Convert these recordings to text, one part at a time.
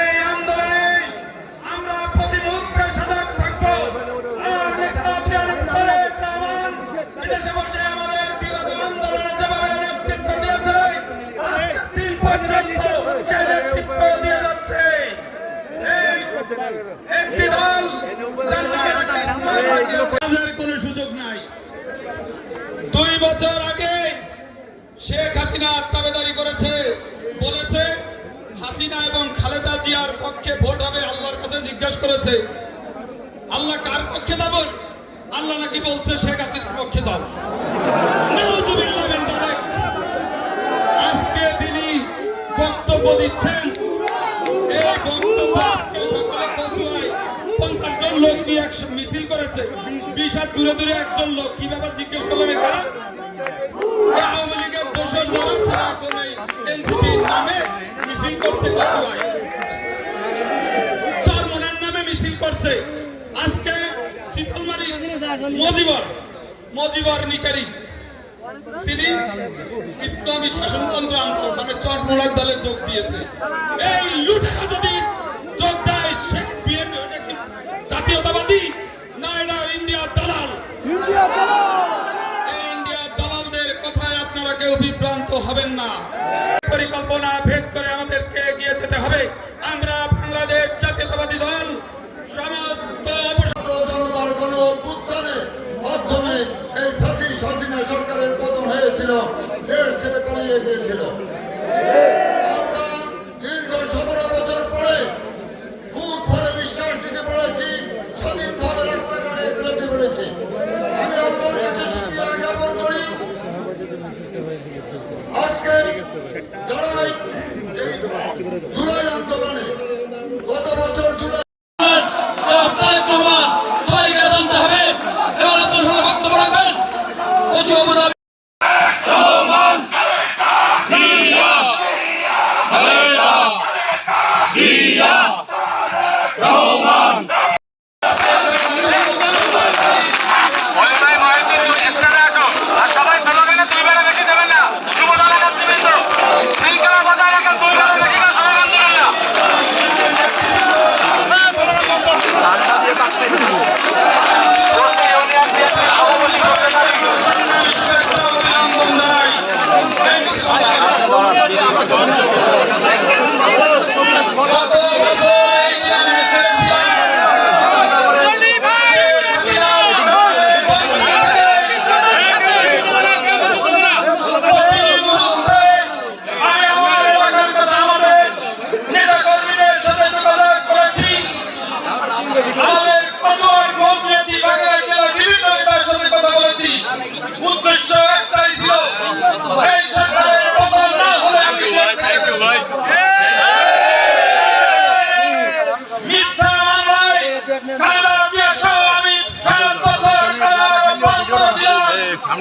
এই আন্দোলনে আমরা প্রতি মুহূর্তে সজাগ থাকব। আমার নেতা, প্রিয় নেতা, তারেক রহমান, বিদেশে বসে আমাদের বিগত আন্দোলনে যেভাবে নেতৃত্ব দিয়েছে আজকের দিন পর্যন্ত সে নেতৃত্ব দিয়ে যাচ্ছে। একটি দল যার সুযোগ নাই। দুই বছর আগে শেখ হাসিনা আত্মাবেদারি করেছে, বলেছে, হাসিনা এবং জিয়ার পক্ষে ভোট হবে, আল্লাহর কাছে জিজ্ঞাসা করেছে, আল্লাহ কার পক্ষে যাবেন আল্লাহ নাকি বলছে, শেখ হাসিনার পক্ষে দাও যান আজকে তিনি বক্তব্য দিচ্ছেন। এই বক্তব্য আজকে সকালে কচুয়ায় পঞ্চাশ জন লোক নিয়ে এক মিছিল করেছে। বিশ আর দূরে দূরে একজন লোক, কি ব্যাপার জিজ্ঞেস করলাম এখানে? নামে মিছিল করছে কচুয়ায়। হচ্ছে আজকে চিতলমারি মজিবর মজিবর নিকারি। তিনি ইসলামী শাসনতন্ত্র আন্দোলন মানে চরমোড়ার দলে যোগ দিয়েছে। এই লুটেরা যদি যোগ দেয় সে জাতীয়তাবাদী? না ইন্ডিয়া দালাল! এই ইন্ডিয়া দালালদের কথায় আপনারা কেউ বিভ্রান্ত হবেন না। পরিকল্পনা ভেদ করে আমাদেরকে এগিয়ে যেতে হবে। আমরা বাংলাদেশ জাতীয়তাবাদী দল হয়েছিল দেশ ছেড়ে পালিয়ে গিয়েছিল।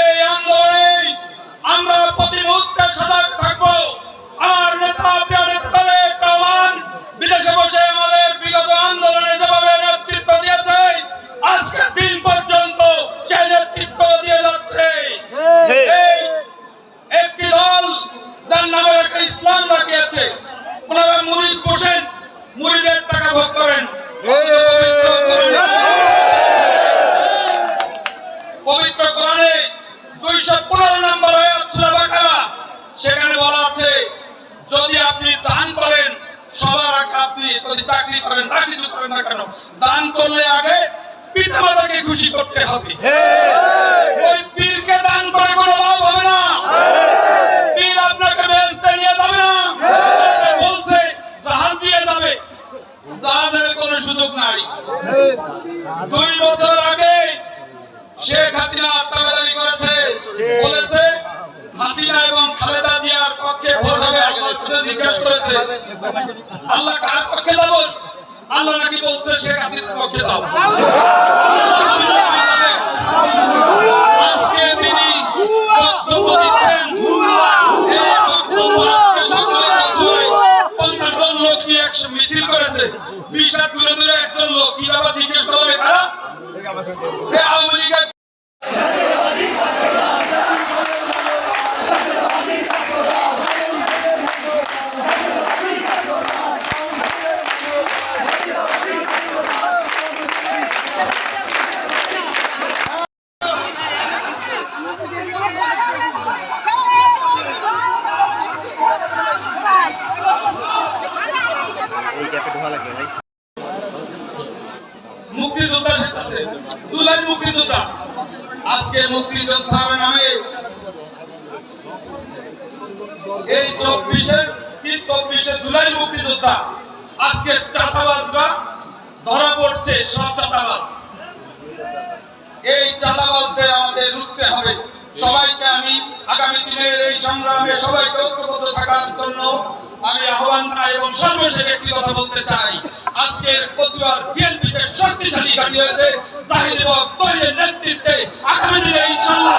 এই আন্দোলনে আমরা প্রতি মুহূর্তে সজাগ থাকব। সেখানে বলা আছে যদি আপনি দান করেন সবার আগে আপনি যদি চাকরি করেন তা কিছু করেন না কেন দান করলে আগে পিতা মাতাকে খুশি করতে হবে। হ্যাঁ। ওই পীরকে দান হাসিনা এবং খালেদা জিয়ার পক্ষে ভোট হবে আল্লাহর কাছে জিজ্ঞেস করেছে। আল্লাহ কার পক্ষে যাব? আল্লাহ নাকি বলছে শেখ হাসিনার পক্ষে যাও আজকে তিনি লোক নিয়ে একশো মিছিল করেছে। বিশ হাত দূরে দূরে একজন লোক। কি ব্যাপার জিজ্ঞেস করবে কারা? জুলাই মুক্তিযোদ্ধা? আজকে মুক্তিযোদ্ধার নামে এই চব্বিশের কি চব্বিশে জুলাই মুক্তিযোদ্ধা। আজকে চাঁদাবাজরা ধরা পড়ছে, সব চাঁদাবাজ। এই চাঁদাবাজদের আমাদের রুখতে হবে। সবাইকে আমি আগামী দিনের এই সংগ্রামে সবাইকে ঐক্যবদ্ধ থাকার জন্য আমি আহ্বান জানাই এবং সর্বশেষ একটি কথা বলতে চাই। আজকের কচুয়ার বিএনপিতে শক্তিশালী ঘাঁটি হয়েছে জাহিদ এবং নেতৃত্বে আগামী দিনে ইনশাল্লাহ